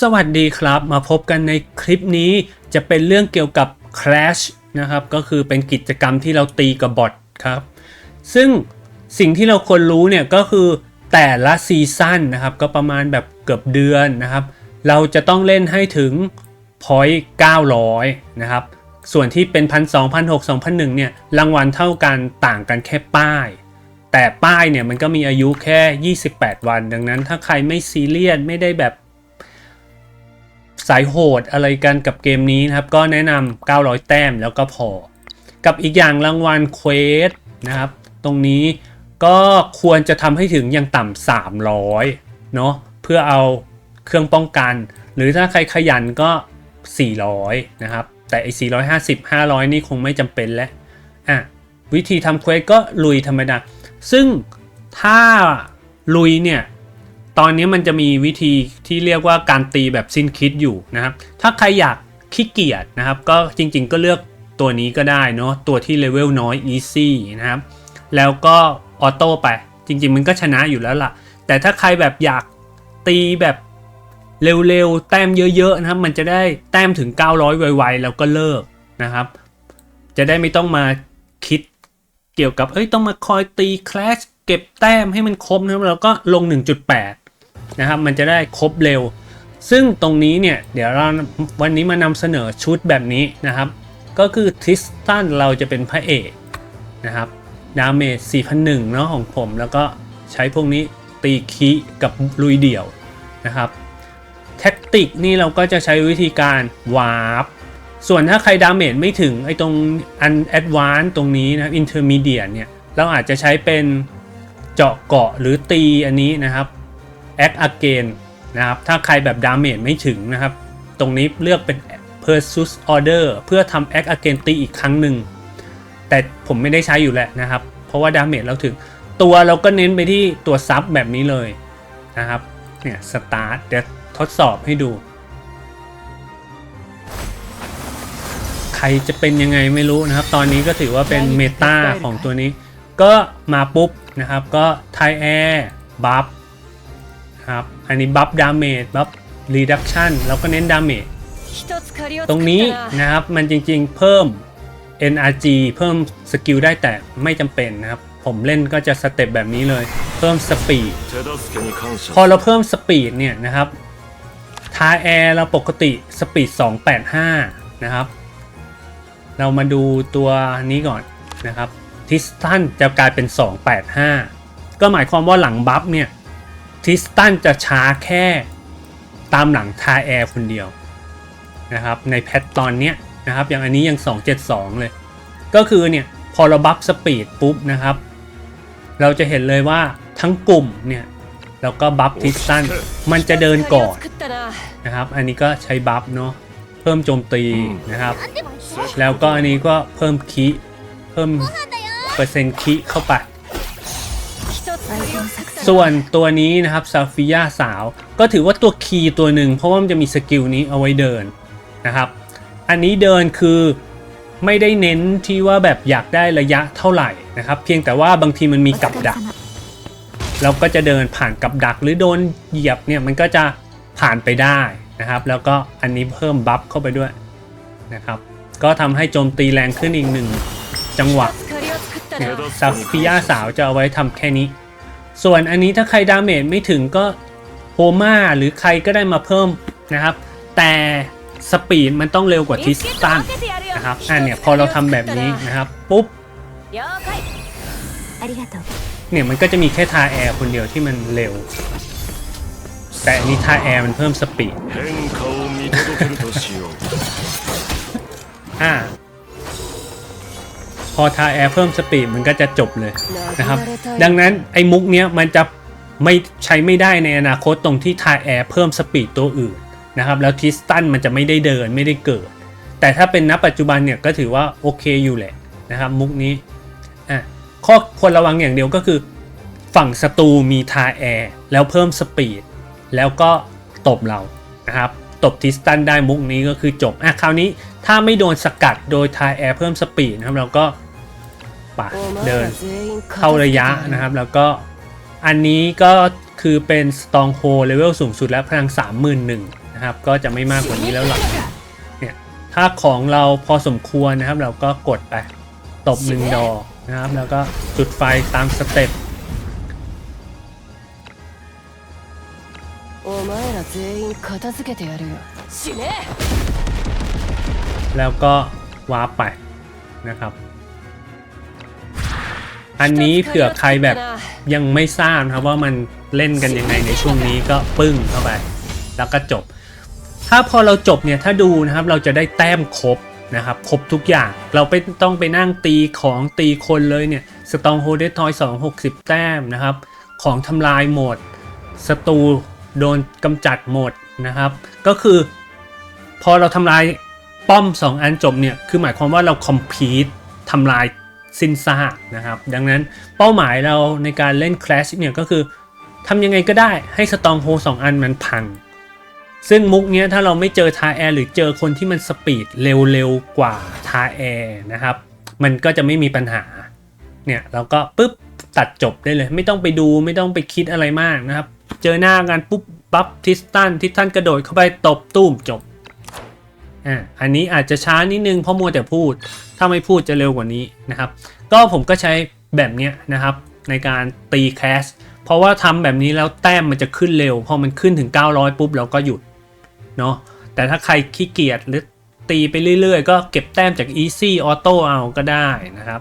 สวัสดีครับมาพบกันในคลิปนี้จะเป็นเรื่องเกี่ยวกับ Clash นะครับ ก็คือเป็นกิจกรรมที่เราตีกับบอทครับ ซึ่งสิ่งที่เราควรรู้เนี่ยก็คือแต่ละซีซั่นนะครับ ก็ประมาณแบบเกือบเดือนนะครับ เราจะต้องเล่นให้ถึง point 900 นะครับ ส่วนที่เป็น 1 2 0 0 6 2001 เนี่ย รางวัลเท่ากันต่างกันแค่ป้าย แต่ป้ายเนี่ยมันก็มีอายุแค่ 28 วัน ดังนั้นถ้าใครไม่ซีเรียสไม่ได้แบบ สายโหดอะไรกันกับเกมนี้นะครับ ก็แนะนำ900 แต้มแล้วก็พอ กับอีกอย่างรางวัลเควสนะครับ ตรงนี้ก็ควรจะทำให้ถึงอย่างต่ำ300เนาะเพื่อเอาเครื่องป้องกัน หรือถ้าใครขยันก็ 400 นะครับ แต่ไอ้450 500 นี่คงไม่จำเป็นแล้วอะวิธีทำเควสก็ลุยธรรมดา ซึ่งถ้าลุยเนี่ย ตอนนี้มันจะมีวิธีที่เรียกว่าการตีแบบสิ้นคิดอยู่นะครับ ถ้าใครอยากขี้เกียจนะครับ ก็จริงๆก็เลือกตัวนี้ก็ได้เนาะตัวที่เลเวลน้อย easy นะครับ แล้วก็ออโต้ไป จริงๆ มันก็ชนะอยู่แล้วล่ะ แต่ถ้าใครแบบอยากตีแบบเร็วๆ แต้มเยอะๆนะครับ มันจะได้แต้มถึง 900 ไวๆ แล้วก็เลิกนะครับ จะได้ไม่ต้องมาคิดเกี่ยวกับ เอ้ย ต้องมาคอยตีคลาสเก็บแต้มให้มันครบนะครับ แล้วก็ลง 1.8 นะครับมันจะได้ครบเร็ว ซึ่งตรงนี้เนี่ยเดี๋ยวเราวันนี้มานำเสนอชุดแบบนี้นะครับ ก็คือทริสตันเราจะเป็นพระเอกนะครับดาเมจ4,001เนาะของผม แล้วก็ใช้พวกนี้ตีคีกับลุยเดี่ยวนะครับแท็กติกนี่เราก็จะใช้วิธีการวาร์ปส่วนถ้าใครดาเมจไม่ถึงไอ้ตรงอันแอดวานตรงนี้นะอินเทอร์มีเดียเนี่ยเราอาจจะใช้เป็นเจาะเกาะหรือตีอันนี้นะครับ แอคอเกนนะครับถ้าใครแบบดาเมจไม่ถึงนะครับ ตรงนี้เลือกเป็น Persus Order เพื่อทำแอคอเกนตีอีกครั้งหนึ่ง แต่ผมไม่ได้ใช้อยู่แหละนะครับ เพราะว่าดาเมจเราถึง ตัวเราก็เน้นไปที่ตัวซับแบบนี้เลยนะครับเนี่ยสตาร์ทเดี๋ยวทดสอบให้ดู ใครจะเป็นยังไงไม่รู้นะครับ ตอนนี้ก็ถือว่าเป็นเมตาของตัวนี้ ก็มาปุ๊บนะครับ ก็ไทแอร์บัฟ ครับ อันนี้บัฟดาเมจบัฟรีดักชันแล้วก็เน้นดาเมจตรงนี้นะครับมันจริงๆเพิ่ม NRG เพิ่มสกิลได้แต่ไม่จำเป็นนะครับ ผมเล่นก็จะสเต็ปแบบนี้เลย เพิ่มสปีดพอเราเพิ่มสปีดเนี่ยนะครับทายแอร์เราปกติสปีด 285 นะครับ เรามาดูตัวนี้ก่อนนะครับทิสตันจะกลายเป็น 285 ก็หมายความว่าหลังบัฟเนี่ย ทิสตันจะช้าแค่ตามหลังทาแอร์คนเดียวนะครับในแพทตอนเนี้ยนะครับอย่างอันนี้ยัง 272 เลย ก็คือเนี่ยพอเราบัฟสปีดปุ๊บนะครับ เราจะเห็นเลยว่าทั้งกลุ่มเนี่ยแล้วก็บัฟทิสตันมันจะเดินก่อนนะครับอันนี้ก็ใช้บัฟเนาะเพิ่มโจมตีนะครับ แล้วก็อันนี้ก็เพิ่มคีเพิ่มเปอร์เซ็นต์คีเข้าไป ส่วนตัวนี้นะครับซาฟิยาสาว ก็ถือว่าตัวคีย์ตัวหนึ่งเพราะว่ามันจะมีสกิลนี้เอาไว้เดินนะครับ อันนี้เดินคือไม่ได้เน้นที่ว่าแบบอยากได้ระยะเท่าไหร่นะครับ เพียงแต่ว่าบางทีมันมีกับดัก เราก็จะเดินผ่านกับดักหรือโดนเหยียบเนี่ยมันก็จะผ่านไปได้นะครับ แล้วก็อันนี้เพิ่มบัฟเข้าไปด้วยนะครับ ก็ทำให้โจมตีแรงขึ้นอีกหนึ่งจังหวะซาฟิยาสาวจะเอาไว้ทำแค่นี้ ส่วนอันนี้ถ้าใครดาเมจไม่ถึงก็โฮมาหรือใครก็ได้มาเพิ่มนะครับ แต่สปีดมันต้องเร็วกว่าทิสตันนะครับอ่าเนี่ยพอเราทำแบบนี้นะครับปุ๊บเนี่ยมันก็จะมีแค่ทาแอร์คนเดียวที่มันเร็ว แต่อันนี้ทาแอร์มันเพิ่มสปีดอ่า พอทาแอร์เพิ่มสปีดมันก็จะจบเลยนะครับ ดังนั้นไอ้มุกเนี้ยมันจะไม่ใช้ไม่ได้ในอนาคตตรงที่ทาแอร์เพิ่มสปีดตัวอื่นนะครับแล้วทิสตันมันจะไม่ได้เดินไม่ได้เกิด แต่ถ้าเป็นณปัจจุบันเนี่ยก็ถือว่าโอเคอยู่แหละนะครับมุกนี้อะข้อควรระวังอย่างเดียวก็คือ ฝั่งศัตรูมีทาแอร์แล้วเพิ่มสปีดแล้วก็ตบเรานะครับตบทิสตันได้มุกนี้ก็คือจบอะคราวนี้ถ้าไม่โดนสกัดโดยทาแอร์เพิ่มสปีดนะครับเราก็ ปะเดินเข้าระยะนะครับ แล้วก็อันนี้ก็คือเป็นสตองโฮเลเวลสูงสุดและพลัง 31,000นะครับ ก็จะไม่มากกว่านี้แล้วหรอกเนี่ยถ้าของเราพอสมควรนะครับ เราก็กดไปตบหนึ่งดอกนะครับ แล้วก็จุดไฟตามสเต็ปแล้วก็วาร์ปไปนะครับ อันนี้เผื่อใครแบบยังไม่ทราบนะครับว่ามันเล่นกันยังไงในช่วงนี้ก็ปึ้งเข้าไป แล้วก็จบ ถ้าพอเราจบเนี่ยถ้าดูนะครับเราจะได้แต้มครบนะครับครบทุกอย่างเราไปต้องไปนั่งตีของตีคนเลยเนี่ยสตองโฮเดทอย2 60 แต้มนะครับ ของทำลายหมดศัตรูโดนกำจัดหมดนะครับ ก็คือพอเราทำลายป้อม 2 อันจบเนี่ย คือหมายความว่าเราคอมพีตทำลาย สิ้นซานะครับดังนั้นเป้าหมายเราในการเล่น Clash เนี่ยก็คือทำยังไงก็ได้ให้สตองโฮสองอันมันพัง ซึ่งมุกเนี้ยถ้าเราไม่เจอทาแอร์หรือเจอคนที่มันสปีดเร็วๆกว่าทาแอร์นะครับ มันก็จะไม่มีปัญหาเนี่ยเราก็ปุ๊บตัดจบได้เลย ไม่ต้องไปดูไม่ต้องไปคิดอะไรมากนะครับ เจอหน้ากันปุ๊บปั๊บทิสตันทิสตันกระโดดเข้าไปตบตุ้มจบ อ่าอันนี้อาจจะช้านิดนึงเพราะมัวแต่พูด ถ้าไม่พูดจะเร็วกว่านี้นะครับ ก็ผมก็ใช้แบบเนี้ยนะครับ ในการตีแคสเพราะว่าทำแบบนี้แล้วแต้มมันจะขึ้นเร็ว พอมันขึ้นถึง 900 ปุ๊บเราก็หยุดเนาะแต่ถ้าใครขี้เกียจหรือตีไปเรื่อยๆ ก็เก็บแต้มจาก Easy Auto เอาก็ได้นะครับ